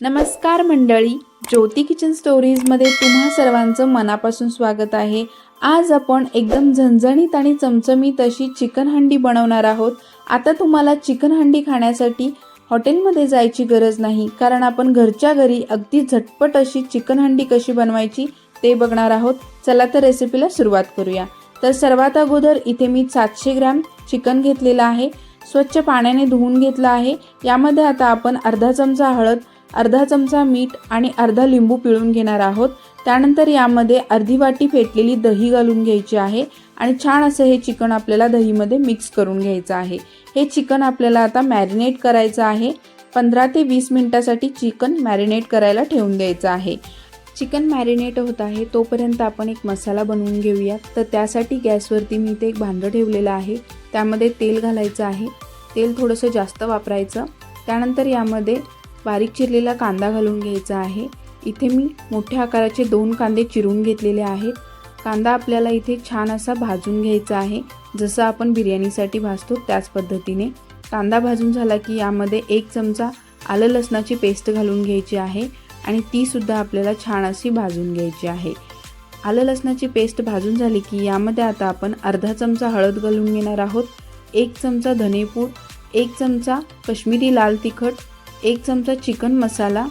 नमस्कार मंडळी ज्योती किचन स्टोरीजमध्ये तुम्हा सर्वांचं मनापासून स्वागत आहे. आज आपण एकदम झणझणीत आणि चमचमीत अशी चिकन हंडी बनवणार आहोत. आता तुम्हाला चिकन हंडी खाण्यासाठी हॉटेलमध्ये जायची गरज नाही कारण आपण घरच्या घरी अगदी झटपट अशी चिकन हंडी कशी बनवायची ते बघणार आहोत. चला तर रेसिपीला सुरुवात करूया. तर सर्वात अगोदर इथे मी सातशे ग्रॅम चिकन घेतलेलं आहे. स्वच्छ पाण्याने धुवून घेतलं आहे. यामध्ये आता आपण अर्धा चमचा हळद अर्धा चमचा मीठ आणि अर्धा लिंबू पिळून घेणार आहोत. त्यानंतर यामध्ये अर्धी वाटी फेटलेली दही घालून घ्यायची आहे आणि छान असं हे चिकन आपल्याला दहीमध्ये मिक्स करून घ्यायचं आहे. हे चिकन आपल्याला आता मॅरिनेट करायचं आहे. पंधरा ते वीस मिनटासाठी चिकन मॅरिनेट करायला ठेवून द्यायचं आहे. चिकन मॅरिनेट होत आहे तोपर्यंत आपण एक मसाला बनवून घेऊया तर त्यासाठी गॅसवरती मी ते एक भांडं ठेवलेलं आहे. त्यामध्ये तेल घालायचं आहे. तेल थोडंसं जास्त वापरायचं. त्यानंतर यामध्ये बारीक चिरलेला कांदा घालून घ्यायचा आहे. इथे मी मोठ्या आकाराचे दोन कांदे चिरून घेतलेले आहेत. कांदा आपल्याला इथे छान असा भाजून घ्यायचा आहे. जसं आपण बिर्याणीसाठी भाजतो त्याच पद्धतीने. कांदा भाजून झाला की यामध्ये एक चमचा आलं लसणाची पेस्ट घालून घ्यायची आहे आणि तीसुद्धा आपल्याला छान अशी भाजून घ्यायची आहे. आलं लसणाची पेस्ट भाजून झाली की यामध्ये आता आपण अर्धा चमचा हळद घालून घेणार आहोत एक चमचा धनेपूड एक चमचा कश्मीरी लाल तिखट एक चमचा चिकन मसाला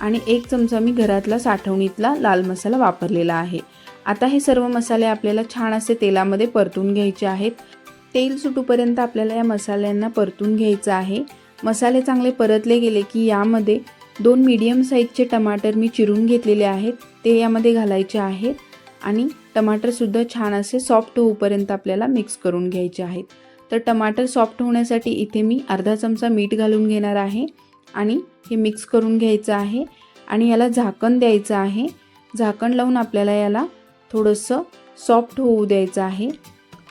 आणि एक चमचा मी घरातला साठवणीतला लाल मसाला वापरलेला आहे. आता हे सर्व मसाले आपल्याला छान असे तेलामध्ये परतून घ्यायचे आहेत. तेल सुटूपर्यंत आपल्याला या मसाल्यांना परतून घ्यायचं आहे. मसाले चांगले परतले गेले की यामध्ये दोन मीडियम साईजचे टमाटर मी चिरून घेतलेले आहेत. ते यामध्ये घालायचे आहेत आणि टमाटरसुद्धा छान असे सॉफ्ट होऊपर्यंत आपल्याला मिक्स करून घ्यायचे आहेत. तर टमाटर सॉफ्ट होण्यासाठी इथे मी अर्धा चमचा मीठ घालून घेणार आहे. आणि हे मिक्स करून घ्यायचं आहे. आणि याला झाकण द्यायचं आहे. झाकण लावून आपल्याला याला थोडंसं सॉफ्ट होऊ द्यायचं आहे.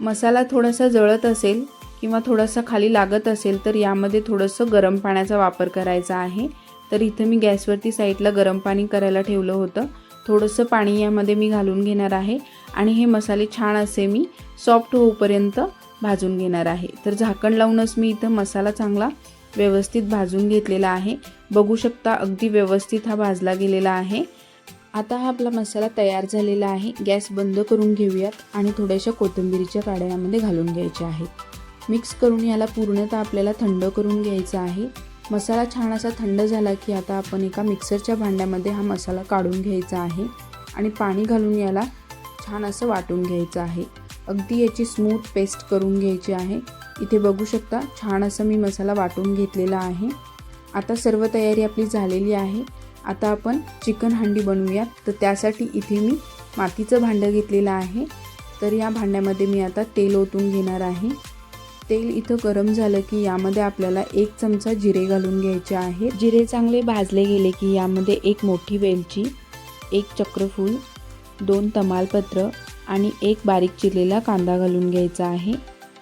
मसाला थोडासा जळत असेल किंवा थोडासा खाली लागत असेल तर यामध्ये थोडंसं गरम पाण्याचा वापर करायचा आहे. तर इथं मी गॅसवरती साईडला गरम पाणी करायला ठेवलं होतं. थोडंसं पाणी यामध्ये मी घालून घेणार आहे. आणि हे मसाले छान असे मी सॉफ्ट होऊपर्यंत भाजून घेणार आहे. तर झाकण लावूनच मी इथं मसाला चांगला व्यवस्थित भाजून घेतलेला आहे. बघू शकता अगदी व्यवस्थित हा भाजला गेलेला आहे. आता हा आपला मसाला तयार झालेला आहे. गॅस बंद करून घेऊयात आणि थोड्याशा कोथिंबिरीच्या काड्यामध्ये घालून घ्यायच्या आहेत. मिक्स करून याला पूर्णतः आपल्याला थंड करून घ्यायचा आहे. मसाला छान असा थंड झाला की आता आपण एका मिक्सरच्या भांड्यामध्ये हा मसाला काढून घ्यायचा आहे. आणि पाणी घालून याला छान असं वाटून घ्यायचं आहे. अगदी याची स्मूथ पेस्ट करून घ्यायची आहे. इथे बघू शकता छान असं मी मसाला वाटून घेतलेला आहे. आता सर्व तयारी आपली झालेली आहे. आता आपण चिकन हंडी बनवूयात. तर त्यासाठी इथे मी मातीचं भांडं घेतलेलं आहे. तर या भांड्यामध्ये मी आता तेल ओतून घेणार आहे. तेल इथं गरम झालं की यामध्ये आपल्याला एक चमचा जिरे घालून घ्यायचे आहे जिरे चांगले भाजले गेले की यामध्ये एक मोठी वेलची एक चक्रफूल दोन तमालपत्र आणि एक बारीक चिरलेला कांदा घालून घ्यायचा आहे.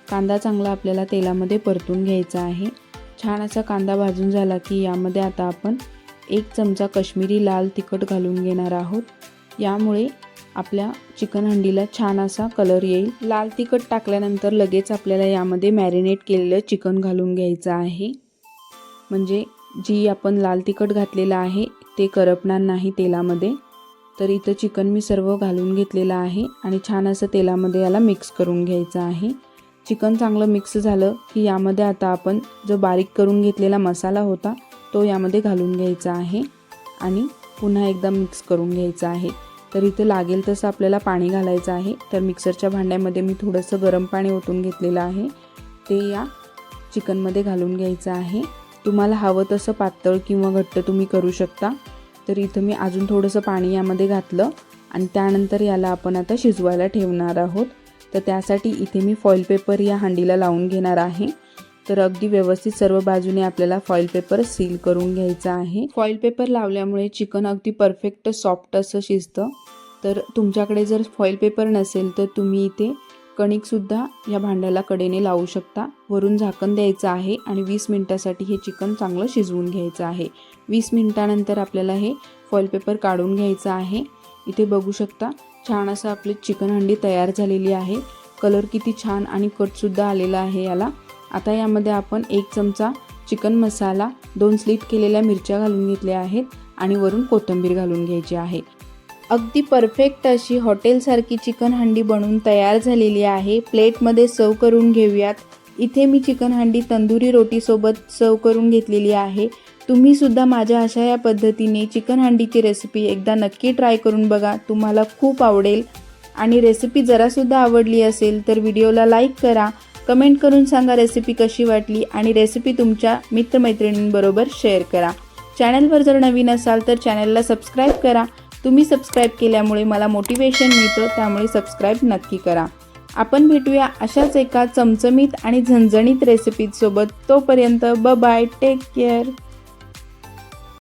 कांदा चांगला आपल्याला तेलामध्ये परतून घ्यायचा आहे. छान असा कांदा भाजून झाला की यामध्ये आता आपण एक चमचा कश्मीरी लाल तिखट घालून घेणार आहोत. यामुळे आपल्या चिकन हंडीला छान असा कलर येईल. लाल तिखट टाकल्यानंतर लगेच आपल्याला यामध्ये मॅरिनेट केलेलं चिकन घालून घ्यायचं आहे. म्हणजे जी आपण लाल तिखट घातलेलं आहे ते करपणार नाही तेलामध्ये. तर इथं चिकन मी सर्व घालून घेतलेलं आहे आणि छान असं तेलामध्ये याला मिक्स करून घ्यायचं आहे. चिकन चांगलं मिक्स झालं की यामध्ये आता आपण जो बारीक करून घेतलेला मसाला होता तो यामध्ये घालून घ्यायचा आहे आणि पुन्हा एकदा मिक्स करून घ्यायचा आहे. तर इथे लागेल तसं आपल्याला पाणी घालायचं आहे. तर मिक्सरच्या भांड्यामध्ये मी थोडंसं गरम पाणी ओतून घेतलेलं आहे. ते या चिकनमध्ये घालून घ्यायचं आहे. तुम्हाला हवं तसं पातळ किंवा घट्ट तुम्ही करू शकता. तर इथं मी अजून थोडंसं पाणी यामध्ये घातलं आणि त्यानंतर याला आपण आता शिजवायला ठेवणार आहोत. तर त्यासाठी इथे मी फॉईल पेपर या हांडीला लावून घेणार आहे. तर अगदी व्यवस्थित सर्व बाजूने आपल्याला फॉईल पेपर सील करून घ्यायचा आहे. फॉईल पेपर लावल्यामुळे चिकन अगदी परफेक्ट सॉफ्ट असं शिजतं. तर तुमच्याकडे जर फॉईल पेपर नसेल तर तुम्ही इथे कणिकसुद्धा या भांड्याला कडेने लावू शकता. वरून झाकण द्यायचं आहे आणि वीस मिनटासाठी हे चिकन चांगलं शिजवून घ्यायचं आहे. वीस मिनटानंतर आपल्याला हे फॉईल पेपर काढून घ्यायचं आहे. इथे बघू शकता छान असं आपली चिकन हंडी तयार झालेली आहे. कलर किती छान आणि कटसुद्धा आलेला आहे याला. आता यामध्ये आपण एक चमचा चिकन मसाला दोन स्लिट केलेल्या मिरच्या घालून घेतल्या आहेत आणि वरून कोथिंबीर घालून घ्यायची आहे. अगदी परफेक्ट अशी हॉटेलसारखी चिकन हंडी बनवून तयार झालेली आहे. प्लेटमध्ये सर्व करून घेऊयात. इथे मी चिकन हंडी तंदुरी रोटीसोबत सर्व करून घेतलेली आहे. तुम्हीसुद्धा माझ्या अशा या पद्धतीने चिकन हंडीची रेसिपी एकदा नक्की ट्राय करून बघा. तुम्हाला खूप आवडेल. आणि रेसिपी जरासुद्धा आवडली असेल तर व्हिडिओला लाईक करा. कमेंट करून सांगा रेसिपी कशी वाटली आणि रेसिपी तुमच्या मित्रमैत्रिणींबरोबर शेअर करा. चॅनलवर जर नवीन असाल तर चॅनलला सबस्क्राईब करा. तुम्ही सबस्क्राईब केल्यामुळे मला मोटिवेशन मिळतं त्यामुळे सबस्क्राईब नक्की करा. आपण भेटूया अशाच एका चमचमीत आणि झणझणीत रेसिपीसोबत तोपर्यंत ब बाय टेक केअर